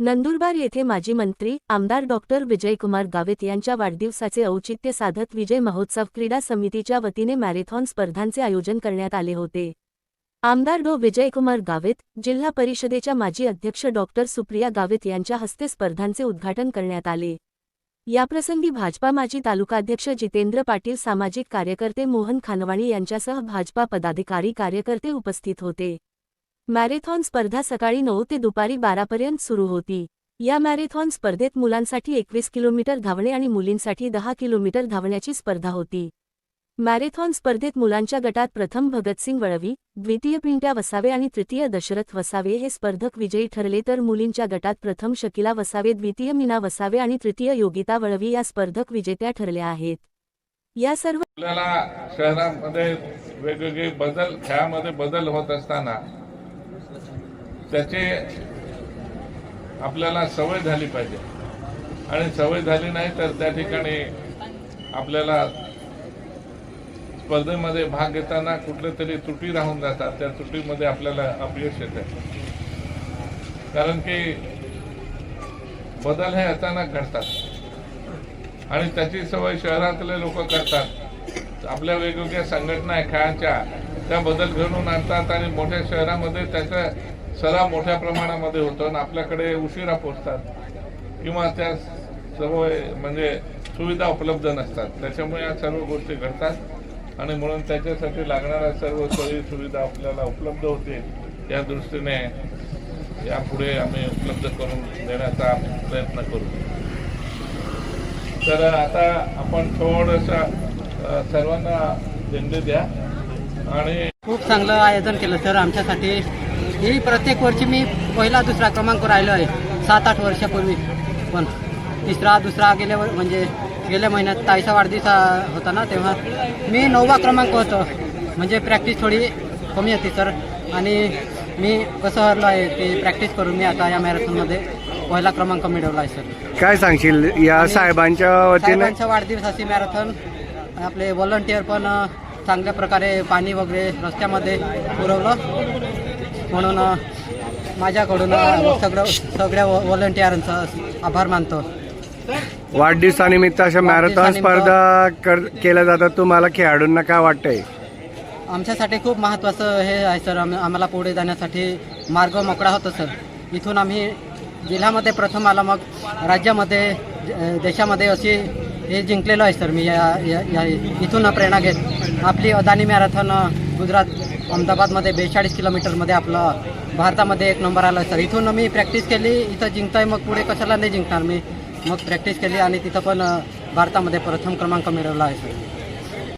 नंदुरबार येथे माजी मंत्री आमदार डॉक्टर विजयकुमार गावित यांच्या वाढदिवसाचे औचित्य साधत विजय महोत्सव क्रीडा समितीच्या वतीने मॅरेथॉन स्पर्धांचे आयोजन करण्यात आले होते. आमदार डॉ. विजयकुमार गावित जिल्हा परिषदेच्या माजी अध्यक्ष डॉक्टर सुप्रिया गावित यांच्या हस्ते स्पर्धांचे उद्घाटन करण्यात आले. याप्रसंगी भाजपा माजी तालुकाध्यक्ष जितेंद्र पाटील सामाजिक कार्यकर्ते मोहन खानवाणी यांच्यासह भाजपा पदाधिकारी कार्यकर्ते उपस्थित होते. मॅरेथॉन स्पर्धा सकाळी नऊ ते दुपारी बारापर्यंत सुरू होती. या मॅरेथॉन स्पर्धेत मुलांसाठी एकवीस किलोमीटर धावणे आणि मुलींसाठी दहा किलोमीटर धावण्याची स्पर्धा होती. मॅरेथॉन स्पर्धेत मुलांच्या गटात प्रथम भगतसिंग वळवी द्वितीय पिंट्या वसावे आणि तृतीय दशरथ वसावे हे स्पर्धक विजयी ठरले तर मुलींच्या गटात प्रथम शकिला वसावे द्वितीय मीना वसावे आणि तृतीय योगिता वळवी या स्पर्धक विजेत्या ठरल्या आहेत. या सर्व आपल्याला शहरामध्ये वेगवेगळे बदल खेळामध्ये बदल होत असताना त्याचे आपल्याला सवय झाली पाहिजे. आणि सवय झाली नाही तर त्या ठिकाणी आपल्याला स्पर्धेमध्ये भाग घेताना कुठले तरी त्रुटी राहून जातात. त्या त्रुटीमध्ये आपल्याला अपयश येते. कारण की बदल हे अचानक घडतात. आणि त्याची सवय शहरातले लोक करतात. आपल्या वेगवेगळ्या संघटना आहे खेळांच्या त्या बदल घडवून आणतात आणि मोठ्या शहरामध्ये त्याचा सराव मोठ्या प्रमाणामध्ये होतो आणि आपल्याकडे उशिरा पोचतात किंवा त्या सवय म्हणजे सुविधा उपलब्ध नसतात. त्याच्यामुळे या सर्व गोष्टी घडतात. आणि म्हणून त्याच्यासाठी लागणाऱ्या सर्व सोयी सुविधा आपल्याला उपलब्ध होतील या दृष्टीने यापुढे आम्ही उपलब्ध करून देण्याचा प्रयत्न करू. तर आता आपण थोडंसं सर्वांना झेंडे द्या. आणि खूप चांगलं आयोजन केलं सर आमच्यासाठी. ही प्रत्येक वर्षी मी पहिला दुसरा क्रमांक राहिलो आहे. सात आठ वर्षापूर्वी. पण तिसरा दुसरा गेल्या म्हणजे गेल्या महिन्यात ताईचा वाढदिवस होता ना तेव्हा मी नववा क्रमांक होतो. म्हणजे प्रॅक्टिस थोडी कमी होती सर आणि मी कसं हरलो आहे ते प्रॅक्टिस करून मी आता या मॅरेथॉनमध्ये पहिला क्रमांक मिळवला आहे सर काय सांगशील? या साहेबांच्या वतीने साहेबांच्या वाढदिवसाची मॅरेथॉन आपले व्हॉलंटियर पण चांगल्या प्रकारे पाणी वगैरे रस्त्यामध्ये पुरवलं. म्हणून माझ्याकडून सगळं सगळ्या व्हॉलंटियरांचा आभार मानतो. वाढदिवसानिमित्त अशा मॅरेथॉन स्पर्धा कर- केल्या जातात तुम्हाला खेळाडूंना काय वाटतंय? आमच्यासाठी खूप महत्त्वाचं हे आहे सर. आम आम्हाला पुढे जाण्यासाठी मार्ग मोकळा होतो सर. इथून आम्ही जिल्ह्यामध्ये प्रथम आला मग राज्यामध्ये देशामध्ये अशी हे जिंकलेलो आहे सर. मी या या- इथून प्रेरणा घेत आपली अदानी मॅरेथॉन गुजरात अहमदाबादमध्ये बेचाळीस किलोमीटरमध्ये आपलं भारतामध्ये एक नंबर आला. सर इथून मी प्रॅक्टिस केली इथं जिंकताय मग पुढे कशाला नाही जिंकणार मी? मग प्रॅक्टिस केली आणि तिथं पण भारतामध्ये प्रथम क्रमांक मिळवला आहे सर.